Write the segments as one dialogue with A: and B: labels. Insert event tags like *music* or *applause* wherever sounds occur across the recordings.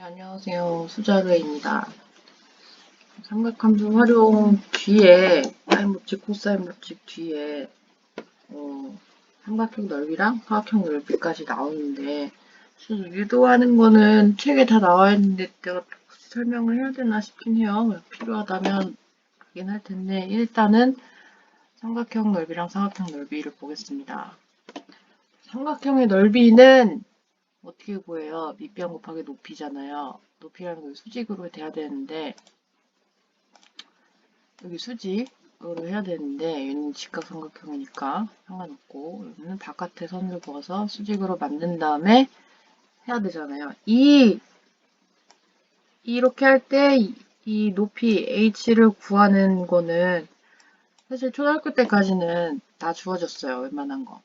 A: 네, 안녕하세요. 수자르입니다. 삼각함수 활용 뒤에 사인 법칙, 코사인 법칙 뒤에 어, 삼각형 넓이랑 사각형 넓이까지 나오는데 유도하는 거는 책에 다 나와 있는데 내가 설명을 해야 되나 싶긴 해요. 필요하다면 하긴 할 텐데 일단은 삼각형 넓이랑 사각형 넓이를 보겠습니다. 삼각형의 넓이는 어떻게 구해요? 밑변 곱하기 높이잖아요. 높이라는 걸 수직으로 돼야 되는데 여기 수직으로 해야 되는데 얘는 직각삼각형이니까 상관없고 여기는 바깥에 선을 그어서 수직으로 만든 다음에 해야 되잖아요. 이 이렇게 할 때 이 높이 h를 구하는 거는 사실 초등학교 때까지는 다 주어졌어요. 웬만한 거.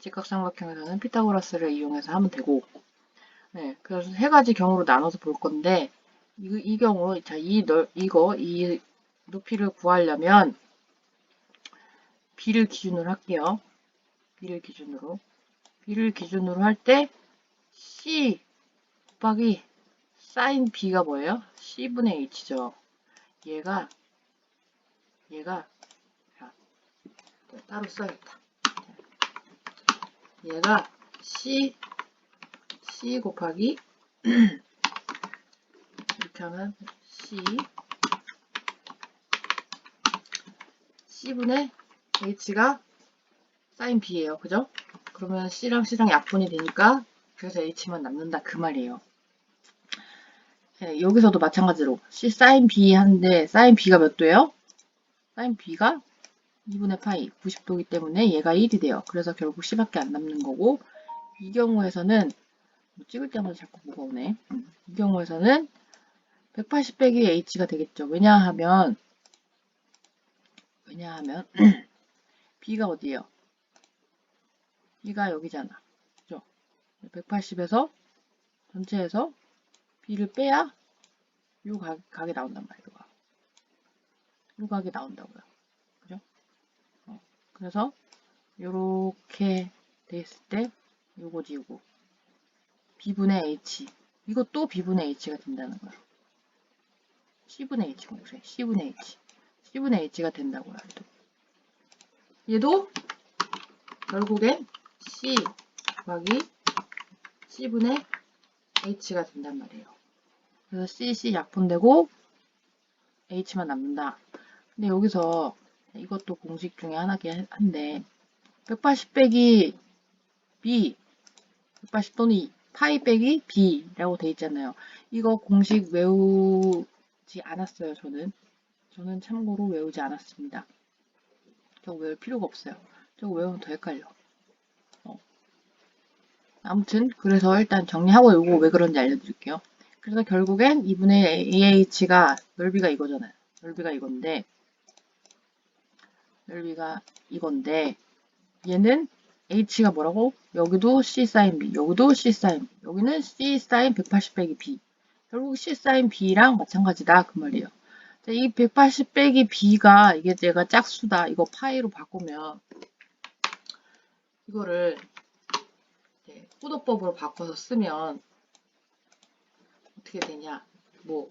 A: 직각삼각형에서는 피타고라스를 이용해서 하면 되고 네, 그래서 세 가지 경우로 나눠서 볼 건데 이, 이 경우 자, 이 넓, 이거 이 높이를 구하려면 b를 기준으로 할게요. b를 기준으로 b를 기준으로 할 때 c 곱하기 sin b가 뭐예요? c분의 h죠. 얘가 얘가 자, 따로 써야겠다. 얘가 C, C 곱하기 *clears throat* 이렇게 하면 C C분의 H가 사인 B예요. 그죠? 그러면 C랑 C랑 약분이 되니까 그래서 H만 남는다 그 말이에요. 네, 여기서도 마찬가지로 C 사인 B 하는데 사인 B가 몇 도예요? 사인 B가 2분의 파이 90도이기 때문에 얘가 1이 돼요. 그래서 결국 C밖에 안 남는 거고 이 경우에서는 뭐 찍을 때마다 자꾸 오네. 음, 이 경우에서는 180 빼기 H가 되겠죠. 왜냐하면 왜냐하면 *clears throat* B가 어디예요? B가 여기잖아. 그죠? 180에서 전체에서 B를 빼야 요 각, 각이 나온단 말이에요. 요 각이 나온다고요. 그래서 이렇게 돼 있을 때 요거 b분의 h 이것도 b분의 h가 된다는 거야. c분의 h 공세 c분의 h c분의 h가 된다고요. 얘도, 얘도 결국엔 c 곱하기 c분의 h가 된단 말이에요. 그래서 c, c 약분되고 h만 남는다. 근데 여기서 이것도 공식 중에 하나긴 한데 180 빼기 b 180 또는 파이 빼기 b라고 돼 있잖아요. 이거 공식 외우지 않았어요. 저는 저는 참고로 외우지 않았습니다. 저거 외울 필요가 없어요. 저거 외우면 더 헷갈려. 어. 아무튼 그래서 일단 정리하고 이거 왜 그런지 알려드릴게요. 그래서 결국엔 2분의 AH가 넓이가 이거잖아요. 넓이가 이건데 넓이가 이건데 얘는 h가 뭐라고? 여기도 c sin b, 여기도 c sin b, 여기는 c sin 180 빼기 b. 결국 c sin b랑 마찬가지다 그 말이에요. 자, 이 180 빼기 b가 이게 제가 짝수다. 이거 파이로 바꾸면 이거를 호도법으로 바꿔서 쓰면 어떻게 되냐? 뭐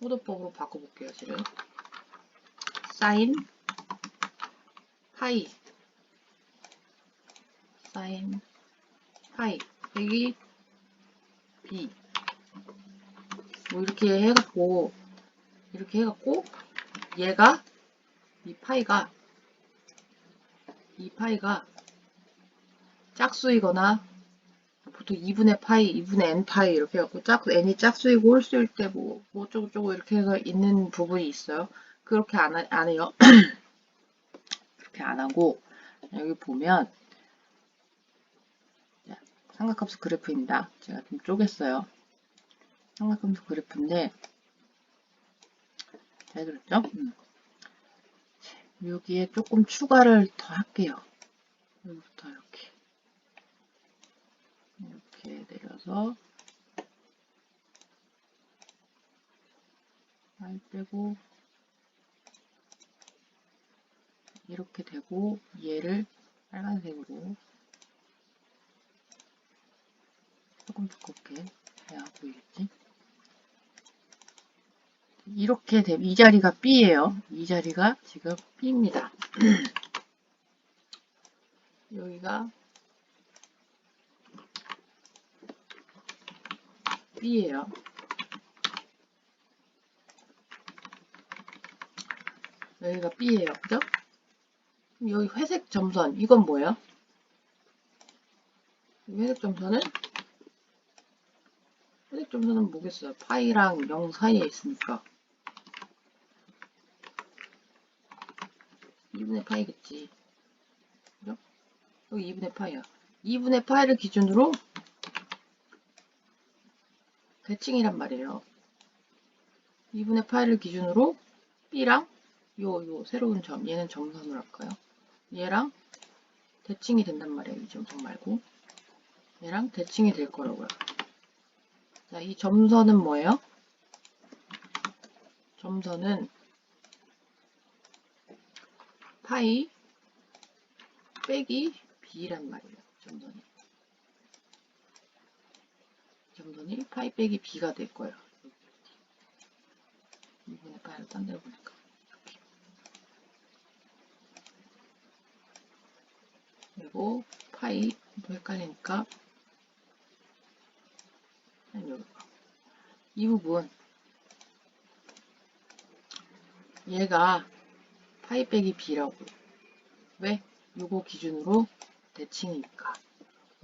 A: 호도법으로 바꿔볼게요. 지금 sin 파이 사인. 파이 빼기. b 뭐 이렇게 해갖고 이렇게 해갖고 얘가 이 파이가 이 파이가 짝수이거나 보통 2분의 파이, 2분의 n 파이 이렇게 해갖고 짝, n이 짝수이고 홀수일 때 뭐, 뭐 어쩌고저쩌고 이렇게 해서 있는 부분이 있어요. 그렇게 안, 안 해요. *clears throat* 이렇게 안 하고 여기 보면 삼각함수 그래프입니다. 제가 좀 쪼갰어요. 삼각함수 그래프인데 잘 들었죠? 음. 여기에 조금 추가를 더 할게요. 여기부터 이렇게 이렇게 내려서 알 빼고 이렇게 되고 얘를 빨간색으로 조금 두껍게 야, 보이겠지? 이렇게 되면 이 자리가 B예요. 이 자리가 지금 B입니다. *clears throat* 여기가 B예요. 여기가 B예요. 그죠? 여기 회색 점선 이건 뭐예요? 이 회색 점선은 회색 점선은 뭐겠어요? 파이랑 0 사이에 있으니까 2분의 파이겠지. 그죠? 여기 2분의 파이야. 2분의 파이를 기준으로 대칭이란 말이에요. 2분의 파이를 기준으로 B랑 요, 요 새로운 점, 얘는 점선을 할까요? 얘랑 대칭이 된단 말이에요. 이 점선 말고. 얘랑 대칭이 될 거라고요. 자, 이 점선은 뭐예요? 점선은 파이 빼기 b란 말이에요. 점선이. 점선이 파이 빼기 b가 될 거예요. 2분의 파이를 딴 데로 보니까. 이렇게. 그리고 파이 또 헷갈리니까. 이 부분. 얘가 파이 빼기 b라고. 왜? 요거 기준으로 대칭이니까.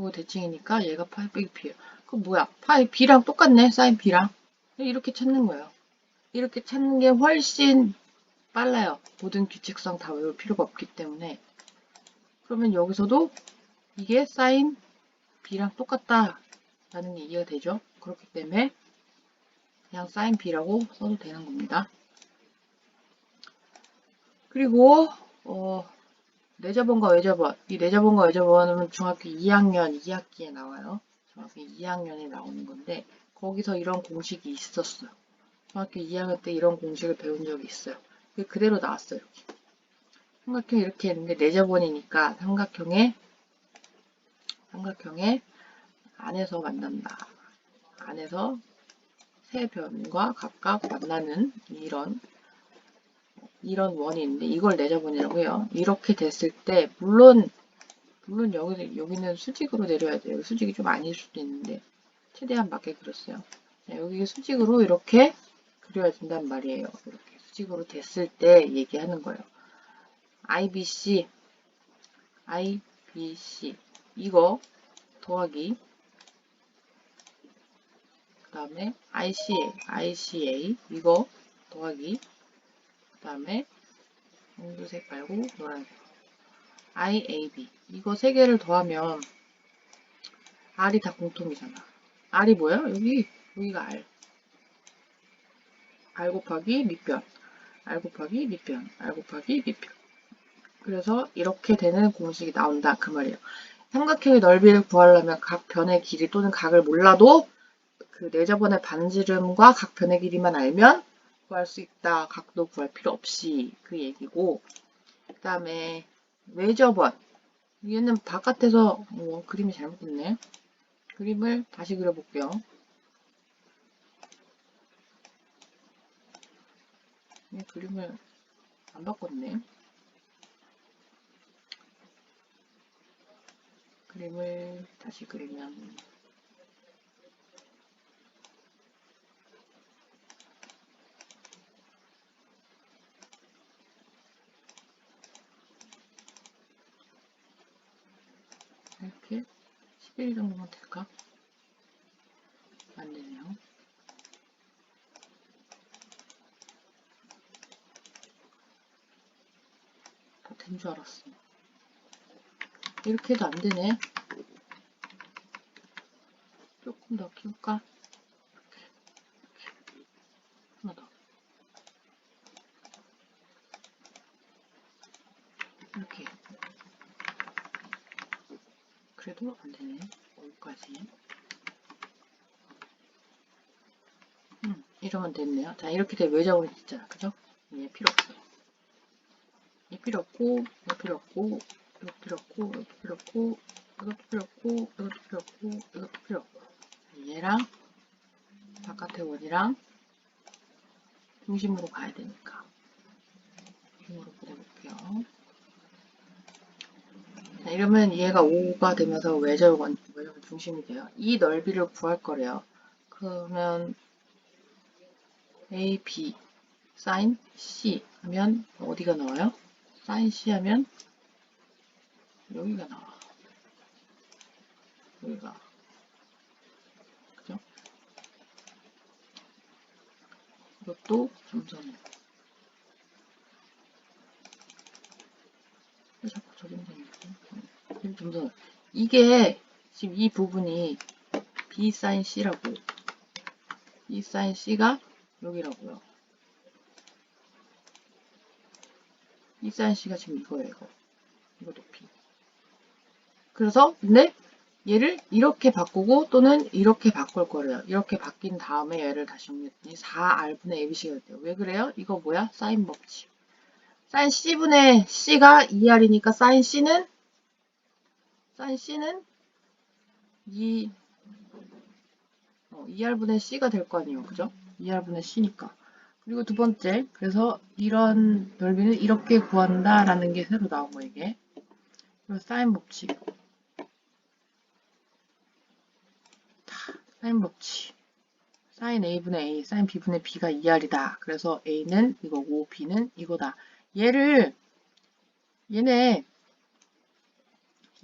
A: 요거 대칭이니까 얘가 파이 빼기 b예요 그럼 뭐야? 파이 b랑 똑같네. 사인 b랑. 이렇게 찾는 거예요. 이렇게 찾는 게 훨씬 빨라요. 모든 규칙성 다 외울 필요가 없기 때문에 그러면 여기서도 이게 사인 b랑 똑같다 라는 게 이해가 되죠 그렇기 때문에 그냥 사인 b라고 써도 되는 겁니다 그리고 어, 내자본과 외자본 이 내자본과 외자본은 중학교 2학년 2학기에 나와요. 중학교 2학년에 나오는 건데 거기서 이런 공식이 있었어요. 중학교 2학년 때 이런 공식을 배운 적이 있어요. 그대로 나왔어요. 이렇게. 삼각형 이렇게 했는데 내자본이니까 삼각형의 삼각형의 안에서 만난다. 안에서 세 변과 각각 만나는 이런 이런 원이 있는데 이걸 내자본이라고 해요. 이렇게 됐을 때 물론 물론 여기 여기는 수직으로 내려야 돼요. 수직이 좀 아닐 수도 있는데 최대한 맞게 그렸어요. 자, 여기 수직으로 이렇게 그려야 된단 말이에요. 이렇게 수직으로 됐을 때 얘기하는 거예요. IBC, IBC 이거 더하기. 그 다음에 ICA, ICA 이거 더하기. 그 다음에 연두색 말고 노란색. IAB 이거 세 개를 더하면 R이 다 공통이잖아. R이 뭐야? 여기 여기가 R. R 곱하기 밑변. R 곱하기 밑변. R 곱하기 밑변 그래서 이렇게 되는 공식이 나온다 그 말이에요 삼각형의 넓이를 구하려면 각 변의 길이 또는 각을 몰라도 그 내저번의 반지름과 각 변의 길이만 알면 구할 수 있다. 각도 구할 필요 없이 그 얘기고 그 다음에 외접원 얘는 바깥에서 어, 그림이 잘못됐네. 그림을 다시 그려볼게요. 이 그림을 안 바꿨네. 그림을 다시 그리면 이렇게 11 정도면 될까? 안 되네요. 다 된 줄 알았어. 이렇게 해도 안 되네. 조금 더 키울까? 하나 더. 이렇게. 그래도 안 되네. 여기까지. 음, 이러면 됐네요. 자, 이렇게 되면 외자본이 있잖아. 그죠? 얘 필요 없어. 얘 필요 없고, 얘 필요 없고, 필요 없고, 이것도 필요 없고, 이것도 필요 없고, 이것도 필요 없고, 이것도 필요 없고. 얘랑 바깥의 원이랑 중심으로 가야 되니까 중심으로 보내볼게요. 자, 이러면 얘가 5가 되면서 외절원, 외절 중심이 돼요. 이 넓이를 구할 거래요. 그러면 A, B, sin C 하면 어디가 나와요? sin C 하면 여기가 나와. 여기가. 그죠? 이것도 점선이에요. 왜 자꾸 저림 생기지? 점선. 이게 지금 이 부분이 B sin C라고. 이 sin C가 여기라고요. 이 sin C가 지금 이거예요. 이거. 이거 높이. 그래서 근데 얘를 이렇게 바꾸고 또는 이렇게 바꿀 거래요. 이렇게 바뀐 다음에 얘를 다시 정리했더니 4R분의 ABC가 됐대요. 왜 그래요? 이거 뭐야? 사인 법칙. 사인 C분의 C가 2R이니까 사인 C는 사인 C는 2 어, 2R분의 C가 될 거 아니에요. 그죠? 2R분의 C니까. 그리고 두 번째, 그래서 이런 넓이는 이렇게 구한다라는 게 새로 나온 거 이게. 그리고 사인 법칙. 사인 법칙. 사인 A분의 A, 사인 B분의 B가 2R이다. 그래서 A는 이거고 B는 이거다. 얘를 얘네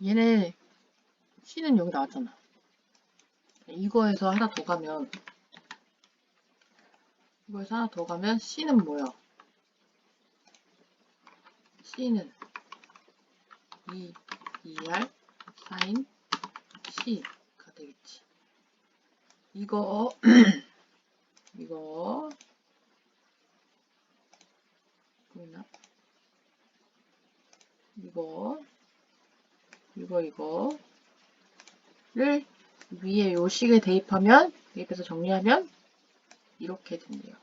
A: 얘네 C는 여기 나왔잖아. 이거에서 하나 더 가면 이거에서 하나 더 가면 C는 뭐야? C는 2, 2R 사인 C가 되겠지. 이거 *clears throat* 이거 보이나? 이거 이거 이거를 위에 요 식에 대입하면 대입해서 정리하면 이렇게 된대요.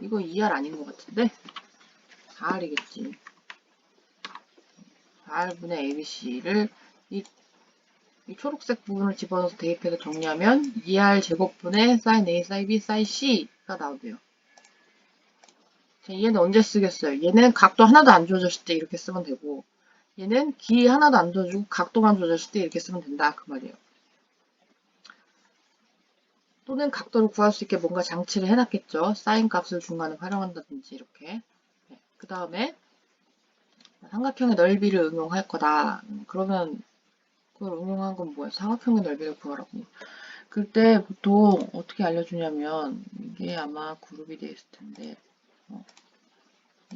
A: 이거 2R 아닌 것 같은데 4R이겠지. 4R분의 ABC를 이, 이 초록색 부분을 집어넣어서 대입해서 정리하면 2R 제곱분의 sin A, sin B, sin C가 나오대요. 자, 얘는 언제 쓰겠어요? 얘는 각도 하나도 안 주어졌을 때 이렇게 쓰면 되고 얘는 길이 하나도 안 줘주고 각도만 줘줬을 때 이렇게 쓰면 된다 그 말이에요. 또는 각도를 구할 수 있게 뭔가 장치를 해놨겠죠. 사인 값을 중간에 활용한다든지 이렇게. 네. 그 다음에 삼각형의 넓이를 응용할 거다. 그러면 그걸 응용한 건 뭐예요? 삼각형의 넓이를 구하라고. 그때 보통 어떻게 알려주냐면 이게 아마 그룹이 되어 있을 텐데 어,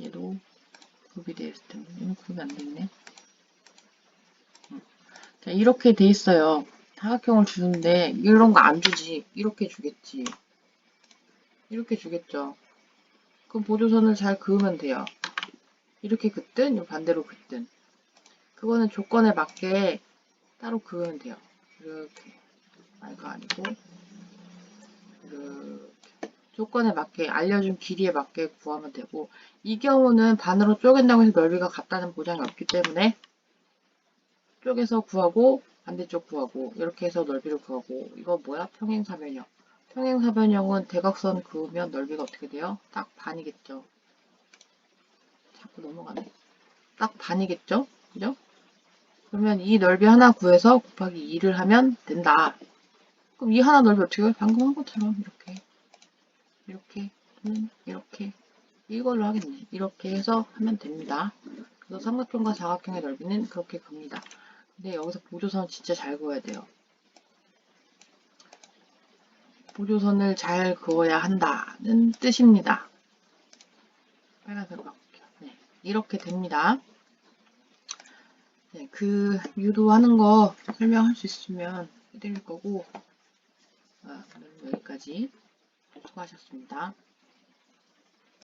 A: 얘도 그룹이 되어 있을 텐데 이건 그룹이 안돼 있네. 어. 자, 이렇게 돼 있어요. 사각형을 주는데 이런 거 안 주지. 이렇게 주겠지. 이렇게 주겠죠. 그럼 보조선을 잘 그으면 돼요. 이렇게 긋든 반대로 긋든. 그거는 조건에 맞게 따로 그으면 돼요. 이렇게. 아, 이거 아니고 이렇게. 조건에 맞게 알려준 길이에 맞게 구하면 되고 이 경우는 반으로 쪼갠다고 해서 넓이가 같다는 보장이 없기 때문에 쪼개서 구하고 반대쪽 구하고 이렇게 해서 넓이를 구하고 이거 뭐야? 평행사변형 평행사변형은 대각선 그으면 넓이가 어떻게 돼요? 딱 반이겠죠 자꾸 넘어가네 딱 반이겠죠? 그죠? 그러면 이 넓이 하나 구해서 곱하기 2를 하면 된다 그럼 이 하나 넓이 어떻게 해요? 방금 한 것처럼 이렇게 이렇게 또는 이렇게 이걸로 하겠네 이렇게 해서 하면 됩니다 그래서 삼각형과 사각형의 넓이는 그렇게 큽니다 근데 여기서 보조선 진짜 잘 그어야 돼요. 보조선을 잘 그어야 한다는 뜻입니다. 빨간색으로 바꿀게요. 네, 이렇게 됩니다. 네, 그 유도하는 거 설명할 수 있으면 해드릴 거고 아, 여기까지 수고하셨습니다.